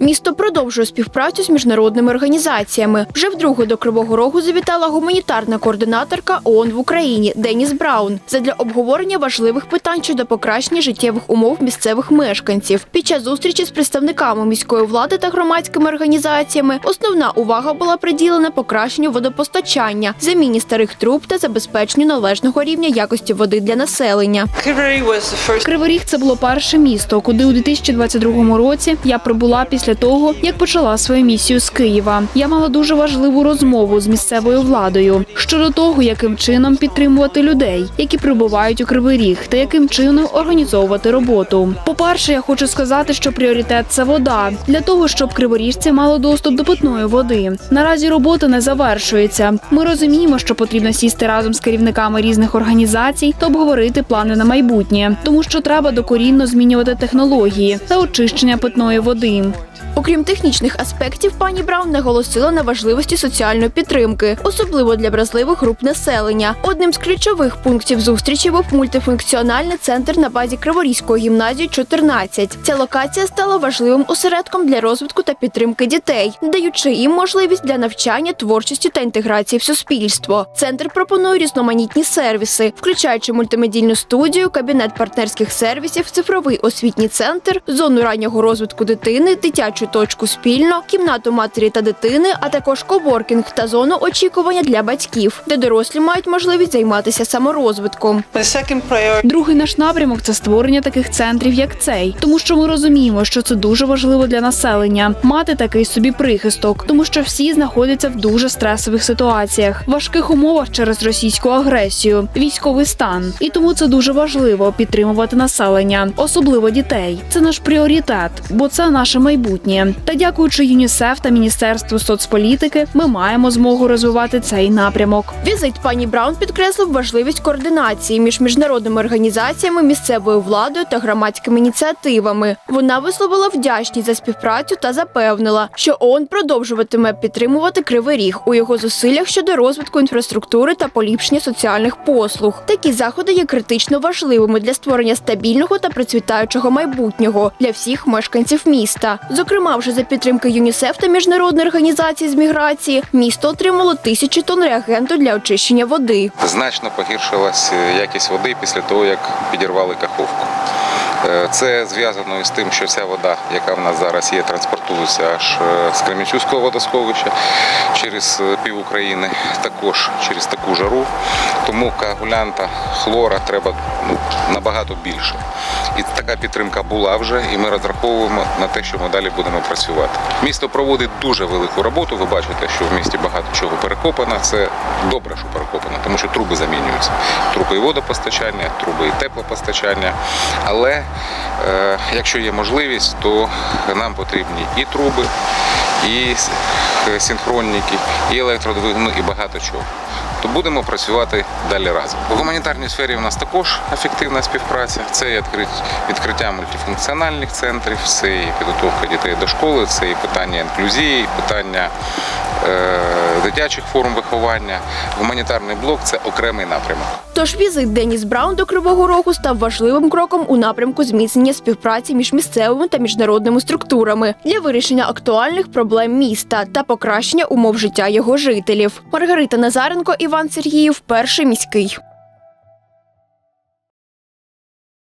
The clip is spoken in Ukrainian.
Місто продовжує співпрацю з міжнародними організаціями. Вже вдруге до Кривого Рогу завітала гуманітарна координаторка ООН в Україні Деніс Браун задля обговорення важливих питань щодо покращення життєвих умов місцевих мешканців. Під час зустрічі з представниками міської влади та громадськими організаціями основна увага була приділена покращенню водопостачання, заміні старих труб та забезпеченню належного рівня якості води для населення. Кривий Ріг це було перше місто, куди у 2022 році я прибула після того, як почала свою місію з Києва. Я мала дуже важливу розмову з місцевою владою щодо того, яким чином підтримувати людей, які прибувають у Кривий Ріг, та яким чином організовувати роботу. По-перше, я хочу сказати, що пріоритет це вода для того, щоб криворіжці мали доступ до питної води. Наразі робота не завершується. Ми розуміємо, що потрібно сісти разом з керівниками різних організацій та обговорити плани на майбутнє, тому що треба докорінно змінювати технології та очищення питної води. Окрім технічних аспектів, пані Браун наголосила на важливості соціальної підтримки, особливо для вразливих груп населення. Одним з ключових пунктів зустрічі був мультифункціональний центр на базі Криворізької гімназії 14. Ця локація стала важливим осередком для розвитку та підтримки дітей, даючи їм можливість для навчання, творчості та інтеграції в суспільство. Центр пропонує різноманітні сервіси, включаючи мультимедійну студію, кабінет партнерських сервісів, цифровий освітній центр, зону раннього розвитку дитини, дитячу точку спільно, кімнату матері та дитини, а також коворкінг та зону очікування для батьків, де дорослі мають можливість займатися саморозвитком. Другий наш напрямок це створення таких центрів, як цей, тому що ми розуміємо, що це дуже важливо для населення мати такий собі прихисток, тому що всі знаходяться в дуже стресових ситуаціях, важких умовах через російську агресію, військовий стан. І тому це дуже важливо підтримувати населення, особливо дітей. Це наш пріоритет, бо це наше майбутнє. Та дякуючи ЮНІСЕФ та Міністерству соцполітики, ми маємо змогу розвивати цей напрямок. Візит пані Браун підкреслив важливість координації між міжнародними організаціями, місцевою владою та громадськими ініціативами. Вона висловила вдячність за співпрацю та запевнила, що ООН продовжуватиме підтримувати Кривий Ріг у його зусиллях щодо розвитку інфраструктури та поліпшення соціальних послуг. Такі заходи є критично важливими для створення стабільного та процвітаючого майбутнього для всіх мешканців міста. Зокрема, вже за підтримки ЮНІСЕФ та міжнародної організації з міграції місто отримало тисячі тонн реагенту для очищення води. значно погіршилась е, якість води після того, як підірвали каховку. Е, Це зв'язано із тим, що ця вода, яка в нас зараз є, транспортується аж е, з Кремінчуського водосховища через е, пів України, також через таку жару. Тому коагулянта, хлора треба ну, набагато більше. І така підтримка була вже, і ми розраховуємо на те, що ми далі будемо працювати. Місто проводить дуже велику роботу. Ви бачите, що в місті багато чого перекопано. Це добре, що перекопано, тому що труби замінюються. Труби і водопостачання, труби і теплопостачання. Але якщо є можливість, то нам потрібні і труби, і е, синхронники, і електродвигуни, і багато чого. То будемо працювати далі разом. У гуманітарній сфері у нас також ефективна співпраця. Це і відкриття мультифункціональних центрів, це і підготовка дітей до школи, це і питання інклюзії, питання е, дитячих форм виховання. Гуманітарний блок це окремий напрямок. Тож візит Деніс Браун до Кривого Рогу став важливим кроком у напрямку зміцнення співпраці між місцевими та міжнародними структурами для вирішення актуальних проблем міста та покращення умов життя його жителів. Маргарита Назаренко, Іван Сергіїв, перший міський.